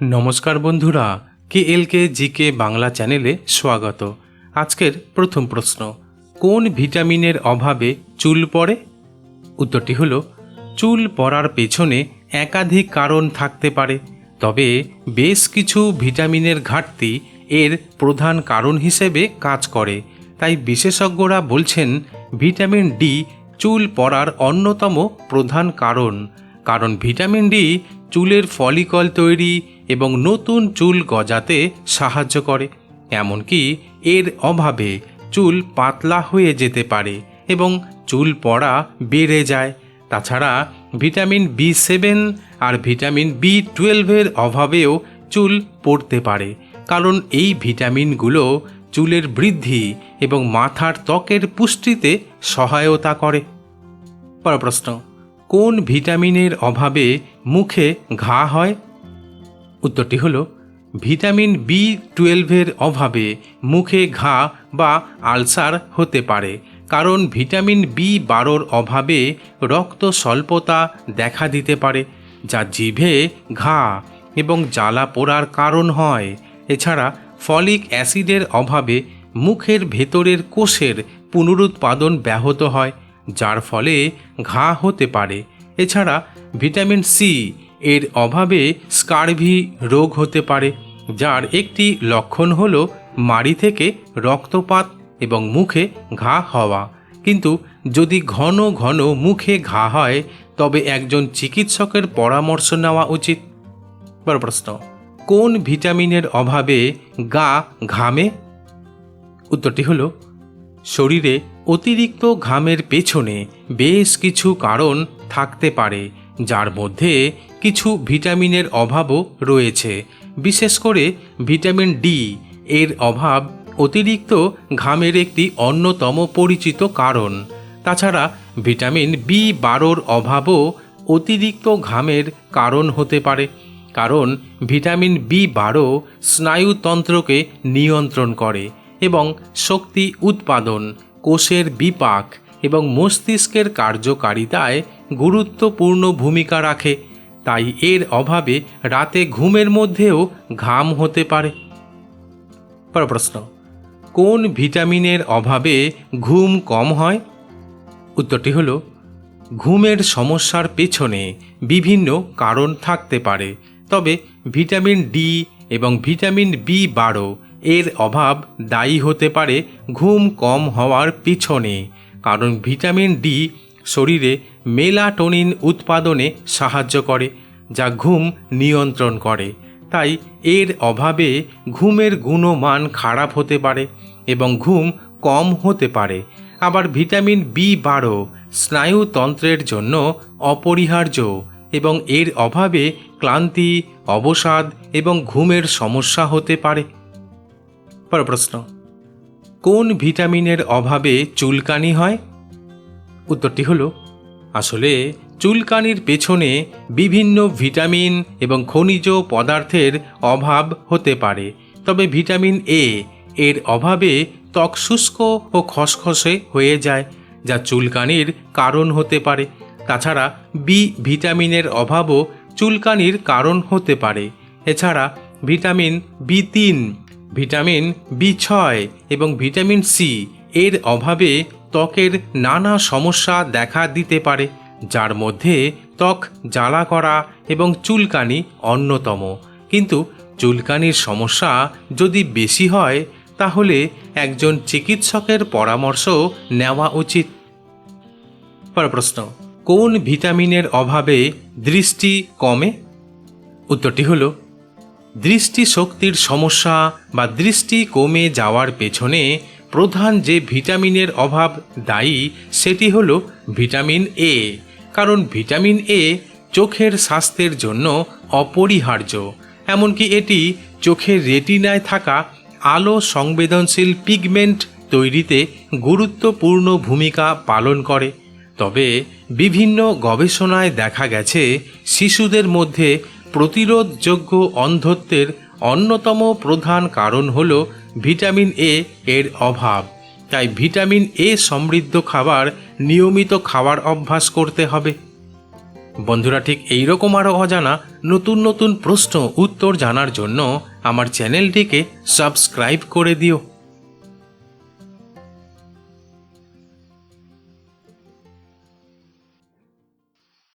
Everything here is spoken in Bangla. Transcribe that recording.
নমস্কার বন্ধুরা কে এল কে জি কে বাংলা চ্যানেলে স্বাগত। আজকের প্রথম প্রশ্ন, কোন ভিটামিনের অভাবে চুল পড়ে? উত্তরটি হলো, চুল পড়ার পেছনে একাধিক কারণ থাকতে পারে, তবে বেশ কিছু ভিটামিনের ঘাটতি এর প্রধান কারণ হিসেবে কাজ করে। তাই বিশেষজ্ঞরা বলছেন, ভিটামিন ডি চুল পড়ার অন্যতম প্রধান কারণ কারণ ভিটামিন ডি চুলের ফলিকল তৈরি এবং নতুন চুল গজাতে সাহায্য করে, এমনকি এর অভাবে চুল পাতলা হয়ে যেতে পারে এবং চুল পড়া বেড়ে যায়। তাছাড়া ভিটামিন বি সেভেন আর ভিটামিন বি টুয়েলভের অভাবেও চুল পড়তে পারে, কারণ এই ভিটামিনগুলো চুলের বৃদ্ধি এবং মাথার ত্বকের পুষ্টিতে সহায়তা করে। পর প্রশ্ন। কোন ভিটামিনের অভাবে মুখে ঘা হয়? উত্তরটি হল, ভিটামিন বি টুয়েলভের অভাবে মুখে ঘা বা আলসার হতে পারে, কারণ ভিটামিন বি বারোর অভাবে রক্ত স্বল্পতা দেখা দিতে পারে, যা জিভে ঘা এবং জ্বালা পোড়ার কারণ হয়। এছাড়া ফলিক অ্যাসিডের অভাবে মুখের ভেতরের কোষের পুনরুৎপাদন ব্যাহত হয় যার ফলে ঘা হতে পারে। এছাড়া ভিটামিন সি এর অভাবে স্কারভি রোগ হতে পারে, যার একটি লক্ষণ হল মাড়ি থেকে রক্তপাত এবং মুখে ঘা হওয়া। কিন্তু যদি ঘন ঘন মুখে ঘা হয়, তবে একজন চিকিৎসকের পরামর্শ নেওয়া উচিত। বড় প্রশ্ন, কোন ভিটামিনের অভাবে গা ঘামে? উত্তরটি হলো, শরীরে অতিরিক্ত ঘামের পেছনে বেশ কিছু কারণ থাকতে পারে, যার মধ্যে কিছু ভিটামিনের অভাবও রয়েছে। বিশেষ করে ভিটামিন ডি এর অভাব অতিরিক্ত ঘামের একটি অন্যতম পরিচিত কারণ। তাছাড়া ভিটামিন বি বারোর অভাবও অতিরিক্ত ঘামের কারণ হতে পারে, কারণ ভিটামিন বি বারো স্নায়ুতন্ত্রকে নিয়ন্ত্রণ করে এবং শক্তি উৎপাদন কোষের বিপাক এবং মস্তিষ্কের কার্যকারিতায় গুরুত্বপূর্ণ ভূমিকা রাখে, তাই এর অভাবে রাতে ঘুমের মধ্যেও ঘাম হতে পারে। পর প্রশ্ন, কোন ভিটামিনের অভাবে ঘুম কম হয়? উত্তরটি হল, ঘুমের সমস্যার পেছনে বিভিন্ন কারণ থাকতে পারে, তবে ভিটামিন ডি এবং ভিটামিন বি বারো এর অভাব দায়ী হতে পারে ঘুম কম হওয়ার পিছনে, কারণ ভিটামিন ডি শরীরে মেলাটোনিন উৎপাদনে সাহায্য করে, যা ঘুম নিয়ন্ত্রণ করে। তাই এর অভাবে ঘুমের গুণমান খারাপ হতে পারে এবং ঘুম কম হতে পারে। আবার ভিটামিন বি বারো স্নায়ুতন্ত্রের জন্য অপরিহার্য এবং এর অভাবে ক্লান্তি, অবসাদ এবং ঘুমের সমস্যা হতে পারে। পর প্রশ্ন, কোন ভিটামিনের অভাবে চুলকানি হয়? উত্তরটি হলো, আসলে চুলকানির পেছনে বিভিন্ন ভিটামিন এবং খনিজ পদার্থের অভাব হতে পারে। তবে ভিটামিন এ এর অভাবে ত্বক শুষ্ক ও খসখসে হয়ে যায়, যা চুলকানির কারণ হতে পারে। তাছাড়া বি ভিটামিনের অভাবও চুলকানির কারণ হতে পারে। এছাড়া ভিটামিন বি তিন ভিটামিন বি ছয় এবং ভিটামিন সি এর অভাবে ত্বকের নানা সমস্যা দেখা দিতে পারে, যার মধ্যে ত্বক জ্বালা করা এবং চুলকানি অন্যতম। কিন্তু চুলকানির সমস্যা যদি বেশি হয়, তাহলে একজন চিকিৎসকের পরামর্শ নেওয়া উচিত। পর প্রশ্ন, কোন ভিটামিনের অভাবে দৃষ্টি কমে? উত্তরটি হলো দৃষ্টিশক্তির সমস্যা বা দৃষ্টি কমে যাওয়ার পেছনে প্রধান যে ভিটামিনের অভাব দায়ী সেটি হল ভিটামিন এ কারণ ভিটামিন এ চোখের স্বাস্থ্যের জন্য অপরিহার্য। এমনকি এটি চোখের রেটিনায় থাকা আলো সংবেদনশীল পিগমেন্ট তৈরিতে গুরুত্বপূর্ণ ভূমিকা পালন করে। তবে বিভিন্ন গবেষণায় দেখা গেছে, শিশুদের মধ্যে প্রতিরোধযোগ্য অন্ধত্বের অন্যতম প্রধান কারণ হল ভিটামিন এ এর অভাব। তাই ভিটামিন এ সমৃদ্ধ খাবার নিয়মিত খাওয়ার অভ্যাস করতে হবে। বন্ধুরা, ঠিক এইরকম আরও অজানা নতুন নতুন প্রশ্ন উত্তর জানার জন্য আমার চ্যানেলটিকে সাবস্ক্রাইব করে দিও।